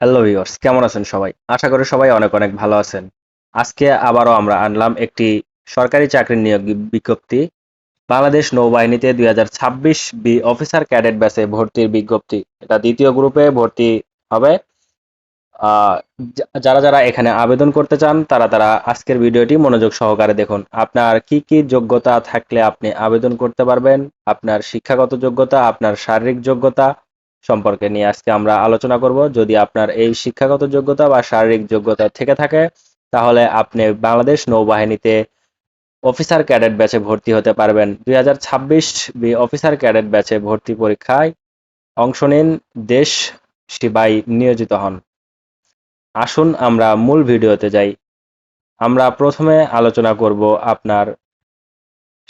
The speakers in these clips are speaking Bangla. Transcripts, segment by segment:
হ্যালো ভিউয়ার্স কেমন আছেন সবাই? আশা করি সবাই অনেক অনেক ভালো আছেন। আজকে আবারও আমরা আনলাম একটি সরকারি চাকরির নিয়োগ বিজ্ঞপ্তি। বাংলাদেশ নৌবাহিনীতে দুই হাজার ছাব্বিশ বি অফিসার ক্যাডেট ব্যাচে ভর্তির বিজ্ঞপ্তি। এটা দ্বিতীয় গ্রুপে ভর্তি হবে। যারা যারা এখানে আবেদন করতে চান, তারা তারা আজকের ভিডিওটি মনোযোগ সহকারে দেখুন। আপনার কি কি যোগ্যতা থাকলে আপনি আবেদন করতে পারবেন, আপনার শিক্ষাগত যোগ্যতা, আপনার শারীরিক যোগ্যতা সম্পর্কে নিয়ে আজকে আমরা আলোচনা করব। যদি আপনার এই শিক্ষাগত যোগ্যতা বা শারীরিক যোগ্যতা থেকে থাকে, তাহলে আপনি বাংলাদেশ নৌবাহিনীতে অফিসার ক্যাডেট ব্যাচে ভর্তি হতে পারবেন। দুই হাজার ছাব্বিশ বি অফিসার ক্যাডেট ব্যাচে ভর্তি পরীক্ষায় অংশ নিন, দেশ সেবায় নিয়োজিত হন। আসুন আমরা মূল ভিডিওতে যাই। আমরা প্রথমে আলোচনা করব আপনার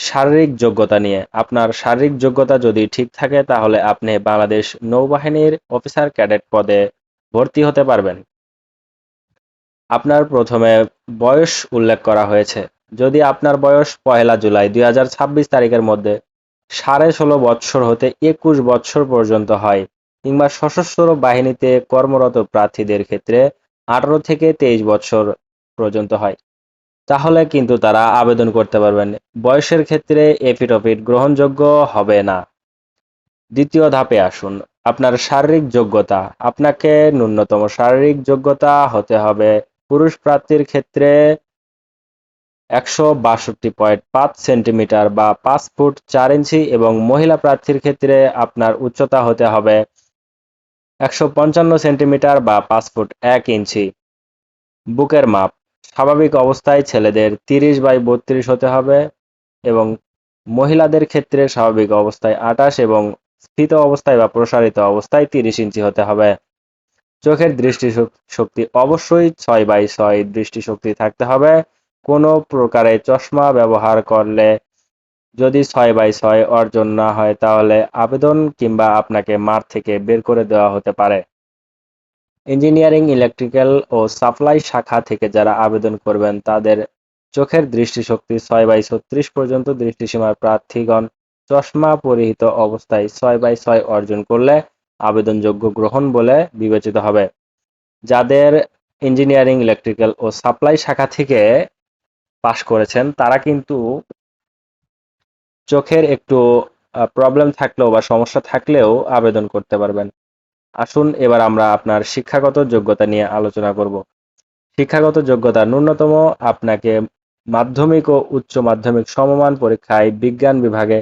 শারীরিক যোগ্যতা নিয়ে। আপনার শারীরিক যোগ্যতা যদি ঠিক থাকে, তাহলে আপনি বাংলাদেশ নৌবাহিনীর অফিসার ক্যাডেট পদে ভর্তি হতে পারবেন। আপনার প্রথমে বয়স উল্লেখ করা হয়েছে। যদি আপনার বয়স পহেলা জুলাই দুই হাজার ছাব্বিশ তারিখের মধ্যে সাড়ে ষোলো বৎসর হতে একুশ বৎসর পর্যন্ত হয়, কিংবা সশস্ত্র বাহিনীতে কর্মরত প্রার্থীদের ক্ষেত্রে আঠারো থেকে তেইশ বৎসর পর্যন্ত হয়। তাহলে কিন্তু তারা আবেদন করতে পারবেন। বয়সের ক্ষেত্রে এফিডভিট গ্রহণযোগ্য হবে না। দ্বিতীয় ধাপে আসুন। আপনার শারীরিক যোগ্যতা। আপনাকে ন্যূনতম শারীরিক যোগ্যতা হতে হবে। পুরুষ প্রার্থীর ক্ষেত্রে একশো বাষট্টি পয়েন্ট পাঁচ সেন্টিমিটার বা পাঁচ ফুট চার ইঞ্চি এবং মহিলা প্রার্থীর ক্ষেত্রে আপনার উচ্চতা হতে হবে একশো পঞ্চান্ন সেন্টিমিটার বা পাঁচ ফুট এক ইঞ্চি। বুকের মাপ। স্বাভাবিক অবস্থায় ছেলেদের তিরিশ বাই বত্রিশ হতে হবে এবং মহিলাদের ক্ষেত্রে স্বাভাবিক অবস্থায় আঠাশ এবং স্থিত অবস্থায় বা প্রসারিত অবস্থায় তিরিশ ইঞ্চি হতে হবে। চোখের দৃষ্টি শক্তি অবশ্যই ছয় বাই ছয় দৃষ্টিশক্তি থাকতে হবে। কোনো প্রকারে চশমা ব্যবহার করলে যদি ছয় বাই ছয় অর্জন না হয়, তাহলে আবেদন কিংবা আপনাকে মাঠ থেকে বের করে দেওয়া হতে পারে। ইঞ্জিনিয়ারিং, ইলেকট্রিক্যাল ও সাপ্লাই শাখা থেকে যারা আবেদন করবেন, তাদের চোখের দৃষ্টিশক্তি ছয় বাই ছত্রিশ পর্যন্ত দৃষ্টিসীমার প্রার্থীগণ চশমা পরিহিত অবস্থায় ছয় বাই ছয় অর্জন করলে আবেদনযোগ্য গ্রহণ বলে বিবেচিত হবে। যাদের ইঞ্জিনিয়ারিং, ইলেকট্রিক্যাল ও সাপ্লাই শাখা থেকে পাশ করেছেন, তারা কিন্তু চোখের একটু প্রবলেম থাকলেও বা সমস্যা থাকলেও আবেদন করতে পারবেন। আসুন এবার আমরা আপনার শিক্ষাগত যোগ্যতা নিয়ে আলোচনা করব। শিক্ষাগত যোগ্যতা ন্যূনতম আপনাকে মাধ্যমিক ও উচ্চ মাধ্যমিক সমমান পরীক্ষায় বিজ্ঞান বিভাগে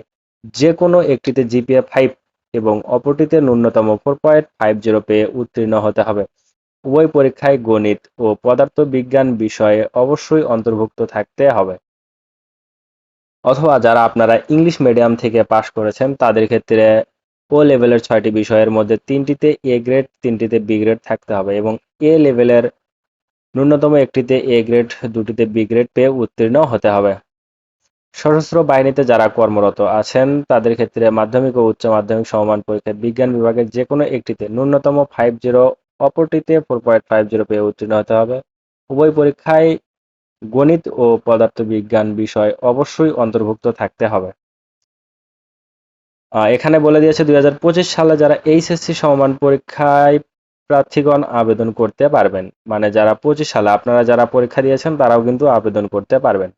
যে কোনো একটিতে জিপিএ ফাইভ এবং অপরটিতে ন্যূনতম ফোর পয়েন্ট ফাইভ জিরো পেয়ে উত্তীর্ণ হতে হবে। উভয় পরীক্ষায় গণিত ও পদার্থবিজ্ঞান বিষয়ে অবশ্যই অন্তর্ভুক্ত থাকতে হবে। অথবা যারা আপনারা ইংলিশ মিডিয়াম থেকে পাশ করেছেন, তাদের ক্ষেত্রে ও লেভেলের ছয়টি বিষয়ের মধ্যে তিনটিতে এ গ্রেড তিনটিতে বি গ্রেড থাকতে হবে এবং এ লেভেলের ন্যূনতম একটিতে এ গ্রেড দুটিতে বি গ্রেড পেয়ে উত্তীর্ণ হতে হবে। সশস্ত্র বাহিনীতে যারা কর্মরত আছেন, তাদের ক্ষেত্রে মাধ্যমিক ও উচ্চ মাধ্যমিক সমমান পরীক্ষায় বিজ্ঞান বিভাগের যে কোনো একটিতে ন্যূনতম ফাইভ জিরো অপরটিতে ফোর পয়েন্ট ফাইভ জিরো পেয়ে উত্তীর্ণ হতে হবে। উভয় পরীক্ষায় গণিত ও পদার্থবিজ্ঞান বিষয় অবশ্যই অন্তর্ভুক্ত থাকতে হবে। এখানে বলে দিয়েছে দু হাজার পঁচিশ সালে যারা এইচএসসি সমমান পরীক্ষায় প্রার্থীগণ আবেদন করতে পারবেন। মানে যারা পঁচিশ সালে, আপনারা যারা পরীক্ষা দিয়েছেন, তারাও কিন্তু আবেদন করতে পারবেন।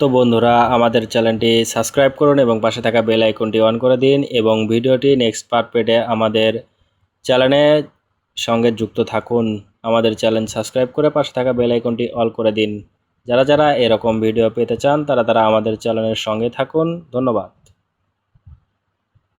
তো বন্ধুরা, আমাদের চ্যানেলটি সাবস্ক্রাইব করুন এবং পাশে থাকা বেল আইকনটি অন করে দিন এবং ভিডিওটি নেক্সট পার্ট পেটে আমাদের চ্যানেলে সঙ্গে যুক্ত থাকুন। আমাদের চ্যানেল সাবস্ক্রাইব করে পাশে থাকা বেল আইকনটি অল করে দিন। যারা যারা এরকম ভিডিও পেতে চান তারা তারা আমাদের চ্যানেলের সঙ্গে থাকুন। ধন্যবাদ।